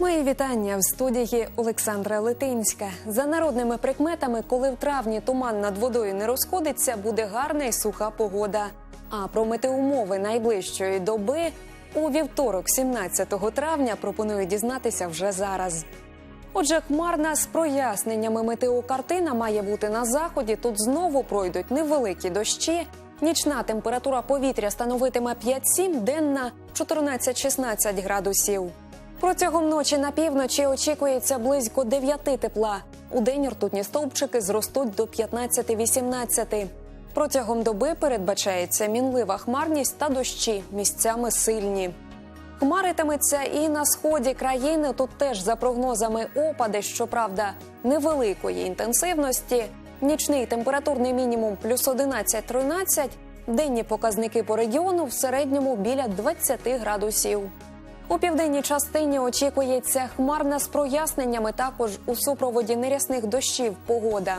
вітання в студії Олександра Литинська. За народними прикметами, коли в травні туман над водою не розходиться, буде гарна і суха погода. А про метеумови найближчої доби у вівторок, 17 травня, пропоную дізнатися вже зараз. Отже, хмарна з проясненнями метеокартина має бути на заході. Тут знову пройдуть невеликі дощі. Нічна температура повітря становитиме 5-7, денна 14-16 градусів. Протягом ночі на півночі очікується близько 9 тепла. У день ртутні стовпчики зростуть до 15-18. Протягом доби передбачається мінлива хмарність та дощі, місцями сильні. Хмаритиметься і на сході країни. Тут теж за прогнозами опади, щоправда, невеликої інтенсивності. Нічний температурний мінімум плюс 11-13, денні показники по регіону в середньому біля 20 градусів. У південній частині очікується хмарна з проясненнями також у супроводі нерясних дощів погода.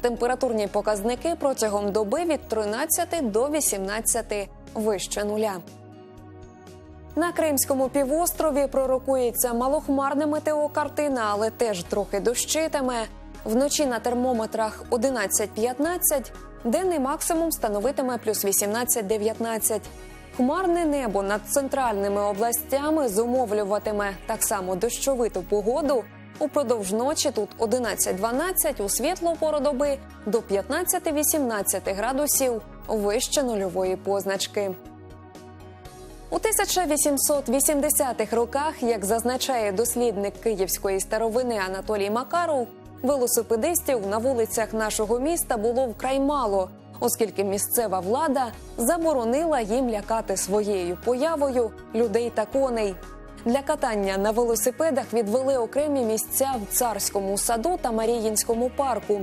Температурні показники протягом доби від 13 до 18 вище нуля. На Кримському півострові пророкується малохмарна метеокартина, але теж трохи дощитиме. Вночі на термометрах 11-15, денний максимум становитиме плюс 18-19. Хмарне небо над центральними областями зумовлюватиме так само дощовиту погоду. Упродовж ночі тут 11-12, у світлу пору доби до 15-18 градусів вище нульової позначки. У 1880-х роках, як зазначає дослідник київської старовини Анатолій Макаров, велосипедистів на вулицях нашого міста було вкрай мало, оскільки місцева влада заборонила їм лякати своєю появою людей та коней. Для катання на велосипедах відвели окремі місця в царському саду та Маріїнському парку.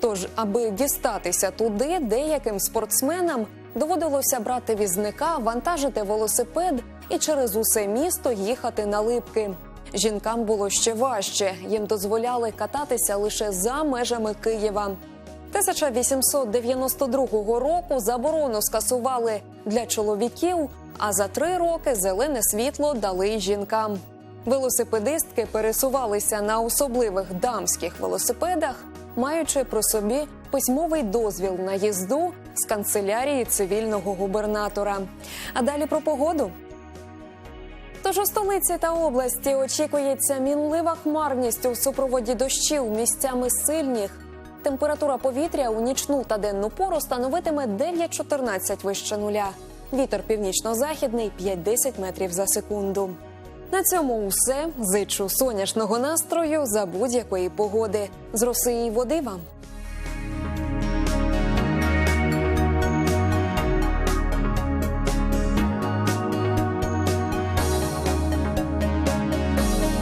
Тож, аби дістатися туди, деяким спортсменам доводилося брати візника, вантажити велосипед і через усе місто їхати на липки. Жінкам було ще важче. Їм дозволяли кататися лише за межами Києва. 1892 року заборону скасували для чоловіків, а за три роки зелене світло дали жінкам. Велосипедистки пересувалися на особливих дамських велосипедах, маючи при собі письмовий дозвіл на їзду з канцелярії цивільного губернатора. А далі про погоду. Тож у столиці та області очікується мінлива хмарність у супроводі дощів місцями сильних. Температура повітря у нічну та денну пору становитиме 9-14 вище нуля. Вітер північно-західний 5-10 метрів за секунду. На цьому усе зичу сонячного настрою за будь-якої погоди. З Росії води вам.